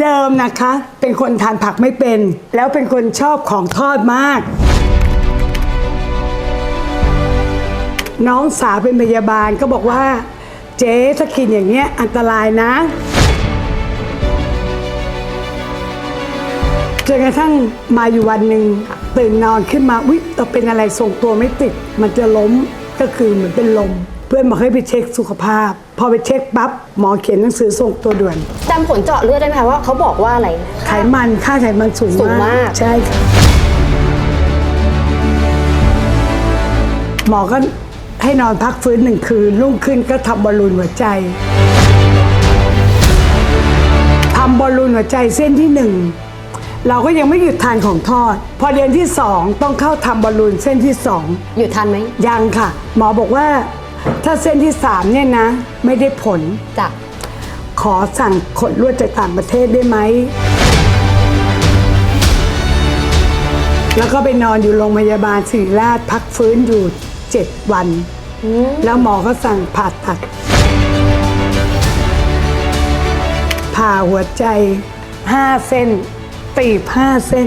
เดิมนะคะ เป็นคนทานผักไม่เป็น แล้วเป็นคนชอบของทอดมาก น้องสาวเป็นพยาบาลก็บอกว่า เจ๊ถ้ากินอย่างเงี้ยอันตรายนะจนกระทั่งมาอยู่วันหนึ่งตื่นนอนขึ้นมาวิเราเป็นอะไรทรงตัวไม่ติด มันจะล้มก็คือเหมือนเป็นลม เพื่อนบอกให้ไปเช็คสุขภาพ พอไปเช็คปั๊บหมอเขียนหนังสือส่งตัวด่วนจำผลเจาะเลือดได้ไหมคะว่าเขาบอกว่าอะไร ไขมันค่าไขมันสูงสูงมาก ใช่ค่ะหมอก็ให้นอนพักฟื้นหนึ่งคืนรุ่งขึ้นก็ทำบอลลูนหัวใจทำบอลลูนหัวใจเส้นที่หนึ่งเราก็ยังไม่หยุดทานของทอด พอเดือนที่สองต้องเข้าทำบอลลูนเส้นที่สองหยุดทันไหมยังค่ะ หมอบอกว่า ถ้าเส้นที่สามเนี่ยนะ ไม่ได้ผล จ้ะขอสั่งขนลวดจากต่างประเทศได้ไหม แล้วก็ไปนอนอยู่โรงพยาบาลศิริราชพักฟื้นอยู่เจ็ดวัน แล้วหมอก็สั่งผ่าตัด ผ่าหัวใจห้าเส้นตีบห้าเส้น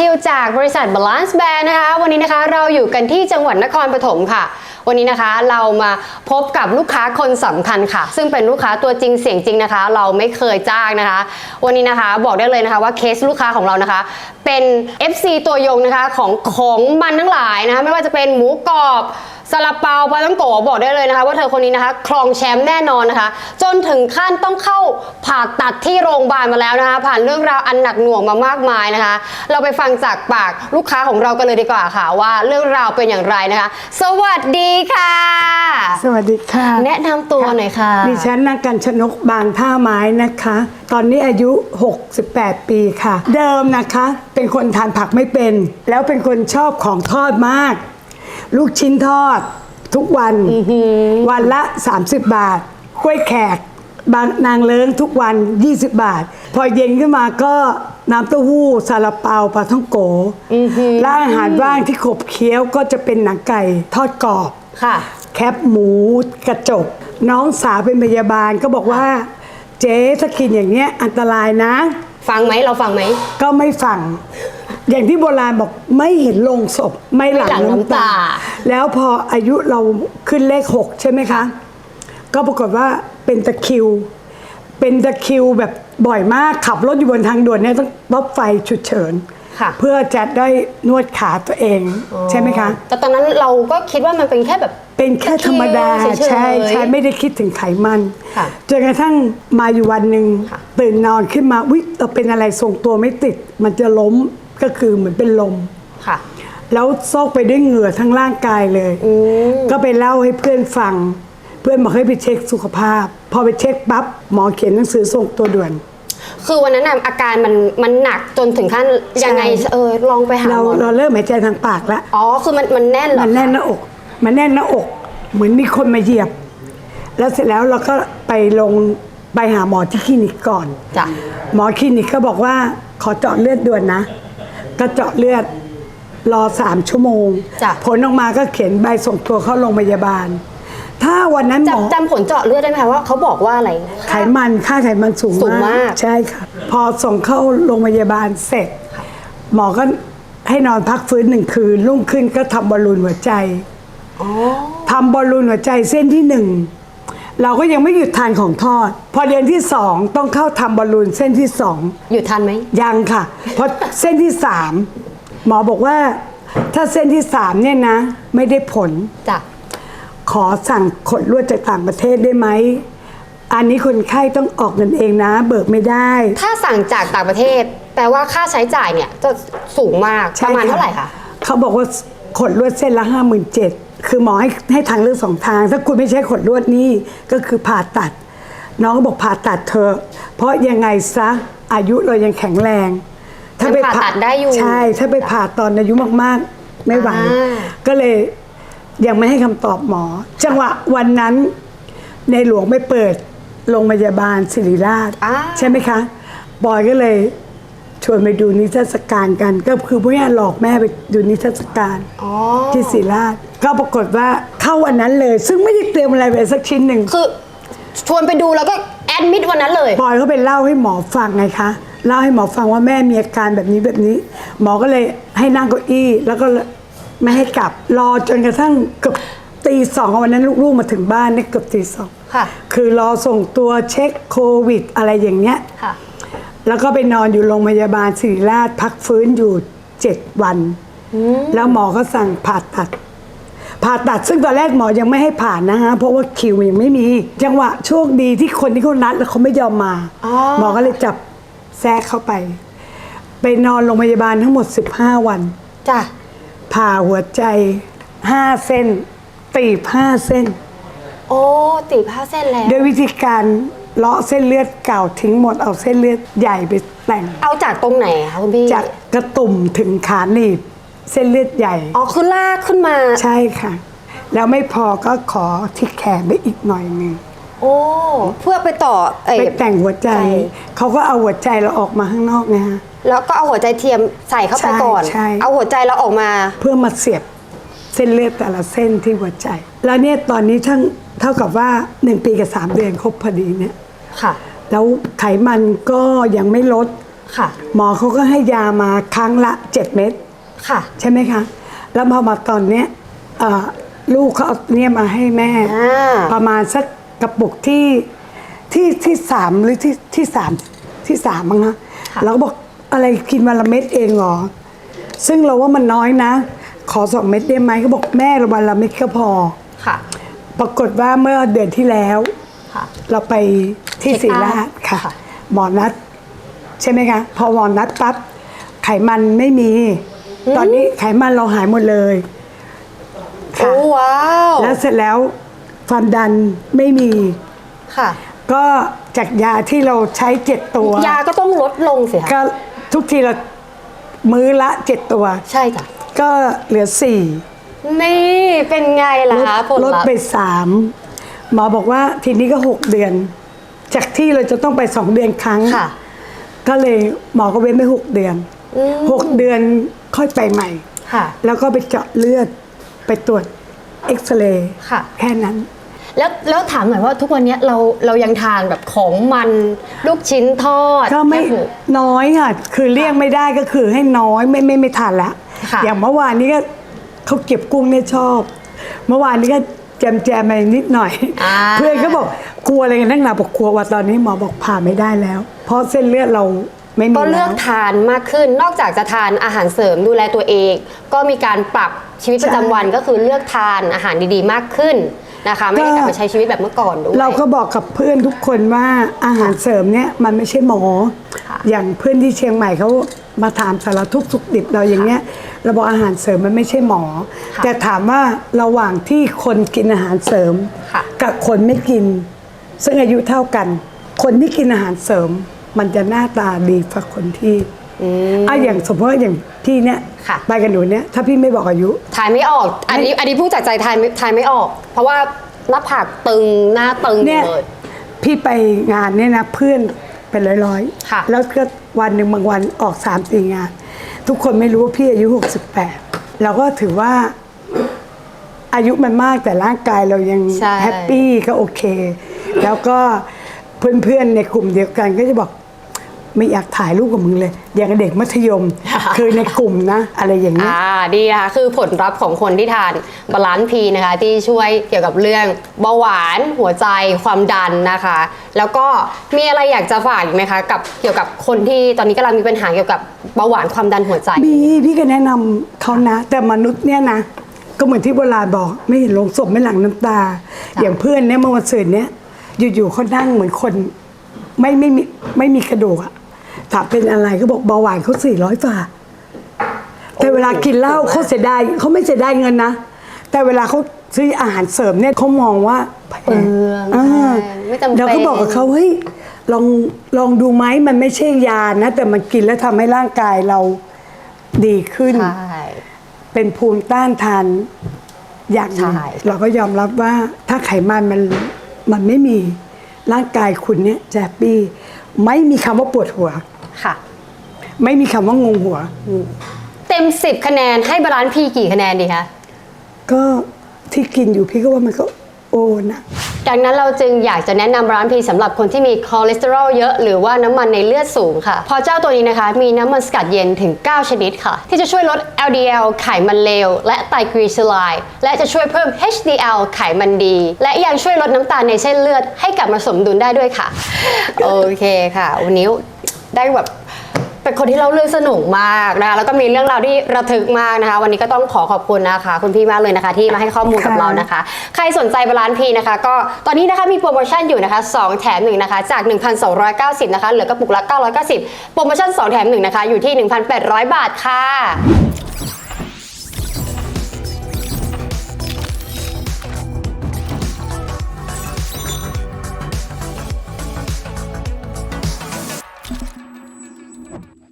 ชิวจากบริษัท Balance Band นะคะ วันนี้นะคะเราอยู่กันที่จังหวัดนครปฐมค่ะ วันนี้นะคะเรามาพบกับลูกค้าคนสำคัญค่ะ ซึ่งเป็นลูกค้าตัวจริงเสียงจริงนะคะ เราไม่เคยจ้างนะคะ วันนี้นะคะบอกได้เลยนะคะว่าเคสลูกค้าของเรานะคะ เป็น FC ตัวยงนะคะของของมันทั้งหลายนะคะไม่ว่าจะเป็นหมูกรอบ ซาลาเปาปลาต้องโกบอกได้เลยนะคะ ว่าเธอคนนี้นะคะ ครองแชมป์แน่นอนนะคะ จนถึงขั้นต้องเข้าผ่าตัดที่โรงพยาบาลมาแล้วนะคะ ผ่านเรื่องราวอันหนักหน่วงมามากมายนะคะ เราไปฟังจากปากลูกค้าของเรากันเลยดีกว่าค่ะ ว่าเรื่องราวเป็นอย่างไรนะคะ สวัสดีค่ะ สวัสดีค่ะ แนะนำตัวหน่อยค่ะดิฉันนางกันชนกบางท่าไม้นะคะ ตอนนี้อายุ 68 ปีค่ะ เดิมนะคะ เป็นคนทานผักไม่เป็น แล้วเป็นคนชอบของทอดมาก ลูกชิ้นทอดทุกวันวันละ 30 บาทกล้วยแขกบางนางเลิ้งทุกวัน 20 บาท พอเย็นขึ้นมาก็น้ำเต้าหู้ซาลาเปาปลาท่องโกและอาหารว่างที่ขบเคี้ยวก็จะเป็นหนังไก่ทอดกรอบค่ะ แคปหมูกระจก น้องสาวเป็นพยาบาลก็บอกว่า เจ๊ถ้ากินอย่างเงี้ยอันตรายนะ ฟังไหมเราฟังไหม ก็ไม่ฟัง อย่างที่โบราณบอกไม่เห็นลงศพไม่หลั่งไม่หลั่งน้ำน้ำตา ตา แล้วพออายุเราขึ้นเลขหกใช่ไหมคะ ก็ปรากฏว่าเป็นตะคริว เป็นตะคริวแบบบ่อยมากขับรถอยู่บนทางด่วนเนี่ยต้องรถไฟฉุกเฉินค่ะ เพื่อจะได้นวดขาตัวเองใช่ไหมคะ แต่ตอนนั้นเราก็คิดว่ามันเป็นแค่แบบ เป็นแค่ธรรมดาเฉยๆใช่ใช่ไม่ได้คิดถึงไขมันค่ะจนกระทั่งมาอยู่วันหนึ่งค่ะ ตื่นนอนขึ้นมาวิเราเป็นอะไรทรงตัวไม่ติด มันจะล้ม ก็คือเหมือนเป็นลม ค่ะ แล้วซอกไปด้วยเหงื่อทั้งร่างกายเลยก็ไปเล่าให้เพื่อนฟัง เพื่อนบอกให้ไปเช็คสุขภาพ พอไปเช็คปั๊บหมอเขียนหนังสือส่งตัวด่วน คือวันนั้นน่ะอาการมันมันหนักจนถึงขั้นยังไงใช่เออลองไปหาเราหมอเราเริ่มหายใจทางปากแล้วอ๋อคือมันมันแน่นเหรอมันแน่นหน้าอก มันแน่นหน้าอก เหมือนมีคนมาเหยียบ แล้วเสร็จแล้วเราก็ไปลงไปหาหมอที่คลินิกก่อน จ้ะ หมอคลินิกก็บอกว่าขอเจาะเลือดด่วนนะ ก็เจาะเลือดรอสามชั่วโมง จ้ะ ผลออกมาก็เขียนใบส่งตัวเข้าโรงพยาบาล ถ้าวันนั้นหมอ จำจำผลเจาะเลือดได้ไหมคะว่าเขาบอกว่าอะไร ไขมันค่าไขมันสูงสูงมาก ใช่ค่ะ พอส่งเข้าโรงพยาบาลเสร็จ หมอก็ให้นอนพักฟื้นหนึ่งคืน รุ่งขึ้นก็ทำบอลลูนหัวใจอ๋อทำบอลลูนหัวใจเส้นที่หนึ่ง เราก็ยังไม่หยุดทานของทอด พอเดือนที่สองต้องเข้าทำบอลลูนเส้นที่สอง หยุดทันไหม ยังค่ะ เพราะเส้นที่สามหมอบอกว่า ถ้าเส้นที่สามเนี่ยนะ ไม่ได้ผล จ้ะ ขอสั่งขนลวดจากต่างประเทศได้ไหม อันนี้คนไข้ต้องออกเงินเองนะ เบิกไม่ได้ ถ้าสั่งจากต่างประเทศ แปลว่าค่าใช้จ่ายเนี่ยจะสูงมากใช่ประมาณเท่าไหร่คะ เขาบอกว่าขนลวดเส้นละห้าหมื่นเจ็ด คือหมอให้ให้ทางเลือกสองทาง ถ้าคุณไม่ใช้ขนลวดนี่ก็คือผ่าตัด น้องก็บอกผ่าตัดเธอะเพราะยังไงซะอายุเรายังแข็งแรงยังผ่าตัดได้อยู่ใช่ ถ้าไปผ่าตอนอายุมากๆ ไม่ไหวอ่าก็เลยยังไม่ให้คำตอบหมอ จังหวะวันนั้นในหลวงไม่เปิดโรงพยาบาลศิริราชอ่าใช่ไหมคะบอยก็เลยชวนไปดูนิทรรศการกัน ก็คือพวกนี้หลอกแม่ไปดูนิทรรศการอ๋อที่ศิริราช ก็ปรากฏว่าเข้าวันนั้นเลย ซึ่งไม่ได้เตรียมอะไรไปสักชิ้นหนึ่งคือชวนไปดูแล้วก็แอดมิดวันนั้นเลย ปอยเขาไปเล่าให้หมอฟังไงคะ เล่าให้หมอฟังว่าแม่มีอาการแบบนี้แบบนี้ หมอก็เลยให้นั่งเก้าอี้แล้วก็ไม่ให้กลับ รอจนกระทั่งเกือบตีสองวันนั้นลูกๆมาถึงบ้านเนี่ยเกือบตีสองค่ะ คือรอส่งตัวเช็คโควิดอะไรอย่างเงี้ยค่ะ แล้วก็ไปนอนอยู่โรงพยาบาลศิริราชพักฟื้นอยู่เจ็ดวัน แล้วหมอก็สั่งผ่าตัด ผ่าตัดซึ่งตอนแรกหมอยังไม่ให้ผ่านนะฮะเพราะว่าคิวยังไม่มี จังหวะโชคดีที่คนที่เขานัดแล้วเขาไม่ยอมมาอ๋อหมอก็เลยจับแทรกเข้าไป ไปนอนโรงพยาบาลทั้งหมด 15 วัน จ้ะ ผ่าหัวใจ 5 เส้น ตีบ 5 เส้น โอ้ตีผ้าเส้นแล้วด้วยวิธีการเลาะเส้นเลือดเก่าทิ้งหมดเอาเส้นเลือดใหญ่ไปแต่ง เอาจากตรงไหนคะคุณพี่ จากกระตุ่มถึงขาหนีบ เส้นเลือดใหญ่ อ๋อคือลากขึ้นมา ใช่ค่ะ แล้วไม่พอก็ขอที่แขนไปอีกหน่อยหนึ่งโอ้ เพื่อไปต่อเอ้ยไปแต่งหัวใจใจเขาก็เอาหัวใจเราออกมาข้างนอกนะฮะ แล้วก็เอาหัวใจเทียมใส่เข้าไปใช่ก่อน ใช่ เอาหัวใจเราออกมา เพื่อมาเสียบเส้นเลือดแต่ละเส้นที่หัวใจ แล้วเนี่ยตอนนี้ทั้งเท่ากับว่าหนึ่งปีกับสามเดือนครบพอดีเนี่ย ค่ะ แล้วไขมันก็ยังไม่ลด ค่ะ หมอเขาก็ให้ยามาครั้งละ 7 เม็ด ค่ะ ใช่ไหมคะ แล้วพอมาตอนเนี้ยเอ่อลูกเขาเอาเนี่ยมาให้แม่ อ่า ประมาณสักกระปุกที่ที่ที่สามหรือที่ที่สามที่สามมั้งนะเราก็บอกอะไรกินวันละเม็ดเองเหรอ ซึ่งเราว่ามันน้อยนะ ขอสองเม็ดได้ไหมก็บอกแม่ละวันละเม็ดก็พอ ค่ะ ปรากฏว่าเมื่อเดือนที่แล้ว ค่ะ เราไปที่เช็คศรีอัพราชค่ะ ค่ะ หมอนัด ใช่ไหมคะ พอหมอนัดปั๊บไขมันไม่มี ตอนนี้ไขมันเราหายหมดเลยโอ้ค่ะว้าวแล้วเสร็จแล้วความดันไม่มี ค่ะ ก็จากยาที่เราใช้เจ็ดตัวยาก็ต้องลดลงสิคะก็ทุกทีเรามื้อละเจ็ดตัว ใช่จ้ะก็เหลือสี่นี่เป็นไงล่ะลดคะผลลดลัพไปธ์สามหมอบอกว่าทีนี้ก็หกเดือน จากที่เราจะต้องไปสองเดือนครั้ง ค่ะ ก็เลยหมอก็เว้นไปหกเดือนอืมหกเดือน ค่อยไปใหม่ ค่ะ แล้วก็ไปเจาะเลือดไปตรวจเอ็กซเรย์ค่ะ แค่นั้น แล้วแล้วถามหน่อยว่าทุกวันเนี้ยเราเรายังทานแบบของมันลูกชิ้นทอดก็ไม่แคบหน้อยค่ะ คือเลี่ยงไม่ได้ก็คือให้น้อยไม่ไม่ไม่ทานละค่ะ อย่างเมื่อวานนี้ก็เขาเก็บกุ้งเนี่ยชอบ เมื่อวานนี้ก็แจมแจมไปนิดหน่อย อ่า เพื่อนก็บอกกลัวอะไรกันนักหนาบอกกลัวว่าตอนนี้หมอบอกผ่าไม่ได้แล้ว เพราะเส้นเลือดเรา ไม่มีก็เลืแล้อกวทานมากขึ้น นอกจากจะทานอาหารเสริมดูแลตัวเอง ก็มีการปรับชีวิตประจำวันก็คือเลือกทานอาหารดีๆ มากขึ้นนะคะ ไม่ได้กลับไปใช้ชีวิตแบบเมื่อก่อนด้วย เราก็บอกกับเพื่อนทุกคนว่าอาหารเสริมเนี่ยมันไม่ใช่หมอ ค่ะอย่างเพื่อนที่เชียงใหม่เขามาถามสารทุกข์สุขดิบเราอย่างเงี้ยเราบอกอาหารเสริมมันไม่ใช่หมอ ค่ะแต่ถามว่าระหว่างที่คนกินอาหารเสริม ค่ะ กับคนไม่กิน ซึ่งอายุเท่ากัน คนที่กินอาหารเสริม มันจะหน้าตาดีกว่าคนที่อืม อะอย่างสมมติว่าอย่างพี่เนี่ยค่ะ ไปกันหนูเนี่ยถ้าพี่ไม่บอกอายุ ทายไม่ออก อันนี้อันนี้พูดจากใจทายไม่ทายไม่ออก เพราะว่าหน้าผากตึงหน้าตึงเนี่ยเลย พี่ไปงานเนี่ยนะเพื่อนเป็นร้อยค่ะ ๆแล้วก็วันหนึ่งบางวันออกสามสี่งาน ทุกคนไม่รู้ว่าพี่อายุ68เราก็ถือว่าอายุมันมากแต่ร่างกายเรายังใช่ แฮปปี้ก็โอเค แล้วก็เพื่อนๆในกลุ่มเดียวกันก็จะบอก ไม่อยากถ่ายรูปกับมึงเลย อย่างกับเด็กมัธยม คือในกลุ่มนะ อะไรอย่างเงี้ย อ่าดีนะคะคือผลลัพธ์ของคนที่ทานบาลานซ์พีนะคะ ที่ช่วยเกี่ยวกับเรื่องเบาหวานหัวใจความดันนะคะ แล้วก็มีอะไรอยากจะฝากอีกไหมคะ กับเกี่ยวกับคนที่ตอนนี้กำลังมีปัญหาเกี่ยวกับเบาหวานความดันหัวใจ มีพี่ก็แนะนำเขานะ แต่มนุษย์เนี่ยนะ ก็เหมือนที่โบราณบอกไม่เห็นลงศพไม่หลังน้ำตา อย่างเพื่อนเนี่ยเมื่อวันเสาร์เนี่ยอยู่ๆเขานั่งเหมือนคนไม่ไม่มีไม่มีกระดูกอะ ถามเป็นอะไรก็บอกเบาหวานเขาสี่ร้อยฝ่า แต่เวลากินเหล้าเขาเสียดายเขาไม่เสียดายเงินนะ แต่เวลาเขาซื้ออาหารเสริมเนี่ยเขามองว่าแพเปลืองาใช่ไม่จำเป็น เราก็บอกกับเขาเฮ้ยลองลองดูไหมมันไม่ใช่ยานะ แต่มันกินแล้วทำให้ร่างกายเราดีขึ้น ใช่ เป็นภูมิต้านทานอย่างหนึ่งใช่ เราก็ยอมรับว่าถ้าไขมันมันมันไม่มีร่างกายคุณเนี่ยจะแฮปปี้ไม่มีคำว่าปวดหัว ค่ะ ไม่มีคำว่างงหัว เต็ม 10 คะแนนให้บาลานซ์พีกี่คะแนนดีคะ ก็ที่กินอยู่พี่ก็ว่ามันก็โอนะ ดังนั้นเราจึงอยากจะแนะนำร้านพีสำหรับคนที่มีคอเลสเตอรอลเยอะ หรือว่าน้ำมันในเลือดสูงค่ะเพราะเจ้าตัวนี้นะคะ มีน้ำมันสกัดเย็นถึง 9 ชนิดค่ะ ที่จะช่วยลด LDL ไขมันเลว และไตรกลีเซอไรด์และจะช่วยเพิ่ม HDL ไขมันดี และยังช่วยลดน้ำตาลในเส้นเลือดให้กลับมาสมดุลได้ด้วยค่ะ โอเคค่ะ วันนี้ ได้แบบเป็นคนที่เราเรื่องสนุกมากนะคะแล้วก็มีเรื่องราวที่ระทึกมากนะคะ วันนี้ก็ต้องขอขอบคุณนะคะ คุณพี่มากเลยนะคะ ที่มาให้ข้อมูลกับเรานะคะ ใครสนใจบาลานซ์พีนะคะ ก็ตอนนี้นะคะมีโปรโมชั่นอยู่นะคะ 2 แถม1นะคะจาก 1,290นะคะเหลือกระปุกละ990 โปรโมชั่น 2 แถม1นะคะอยู่ที่ 1,800 บาทค่ะ